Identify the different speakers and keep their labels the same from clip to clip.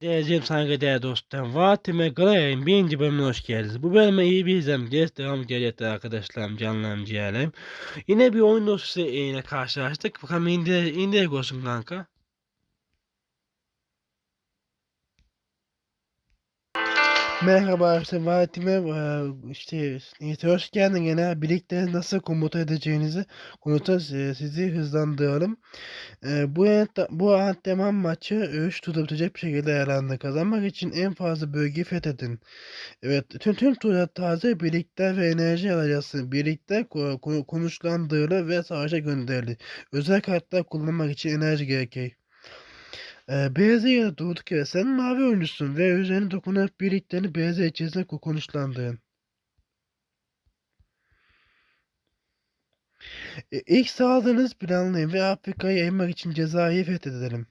Speaker 1: Diyeceğim saygıdeğer dostlarım. Vatime Gray'ın birinci bölümüne hoş geldiniz. Bu bölüme iyi bir izlem. Geç devam gelecektir arkadaşlarım, canlarım, ciğerlerim. Yine bir oyun dosyası ile karşılaştık. Bakalım indir, indir olsun kanka. Merhaba arkadaşlar, Vatime eee, işte işte hoş geldin gene. Birlikte nasıl komuta edeceğinizi komuta e, sizi hızlandıralım. Bu bu antrenman maçı 3 turda bitecek bir şekilde ayarlandı. Kazanmak için en fazla bölgeyi fethedin. Evet, tüm tüm turda taze birlikler ve enerji alacaksın. Ko- konuşlandırılır ve savaşa gönderilir. Özel kartlar kullanmak için enerji gerekir. Ee, beyazı ya durduk yere sen mavi oyuncusun ve üzerine dokunarak birliklerini beyazı içerisinde ko- konuşlandırın. E, ilk saldırınız planlayın ve Afrika'yı yaymak için Cezayir'i fethedelim.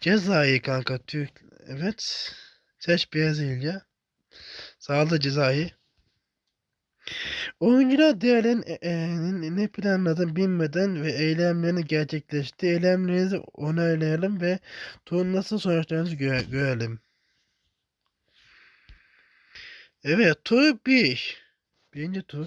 Speaker 1: Cezayir kanka Türk. Evet. Seç beyaz ilya. Sağda Cezayir. Oyuncular diğerlerin e, ne planladığını bilmeden ve eylemlerini gerçekleşti. Eylemlerinizi onaylayalım ve turun nasıl sonuçlarını göre- görelim. Evet, tur 1. Birinci tur.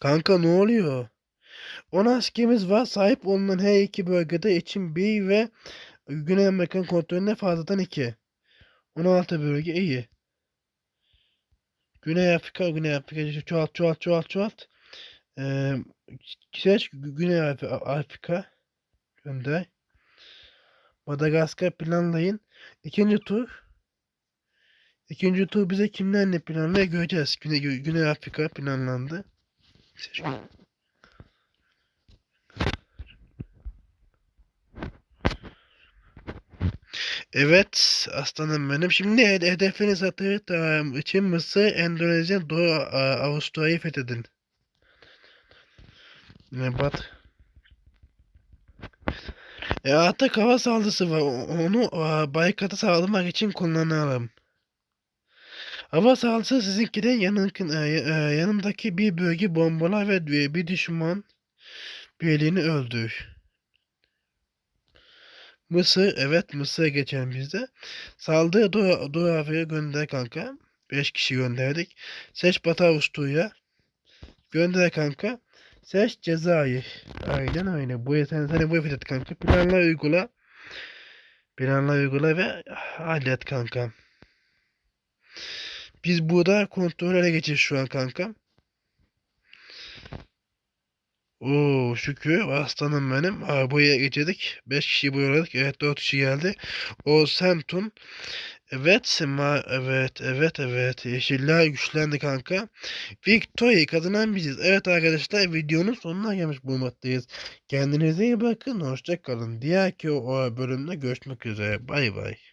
Speaker 1: Kanka ne oluyor? 10 askerimiz var. Sahip olunan her iki bölgede için 1 ve Güney Amerika'nın kontrolünde fazladan 2. 16 bölge iyi. Güney Afrika, Güney Afrika çoğalt çoğalt çoğalt çoğalt. Ee, seç Güney Af- Afrika gönder. Madagaskar planlayın. İkinci tur. İkinci tur bize kimler ne planlıyor göreceğiz. Güney, Güney Afrika planlandı. Seç. Evet aslanım benim. Şimdi hed- hedefiniz tamam, için Mısır, Endonezya, Doğu A- Avustralya'yı fethedin. Ne bat? E artık hava saldırısı var. Onu a, Baykart'a saldırmak için kullanalım. Hava saldırısı sizinkinden yanın, e, e, yanımdaki bir bölge bombalar ve bir bir düşman birliğini öldür. Mısır, evet Mısır'a geçelim biz de. Saldırı Doğu, Afrika'ya gönder kanka. 5 kişi gönderdik. Seç Batı Avusturya. Gönder kanka. Seç Cezayir. Aynen öyle. Bu sen seni bu fethet kanka. Planla uygula. Planla uygula ve hallet kanka. Biz burada kontrol ele geçir şu an kanka. Oo şükür aslanım benim. Aa, buraya geçirdik. 5 kişi buraya Evet 4 kişi geldi. O Sentun. Evet ma evet evet evet. Yeşiller güçlendi kanka. Victory kazanan biziz. Evet arkadaşlar videonun sonuna gelmiş bulunmaktayız. Kendinize iyi bakın. Hoşça kalın. Diğer ki o bölümde görüşmek üzere. Bay bay.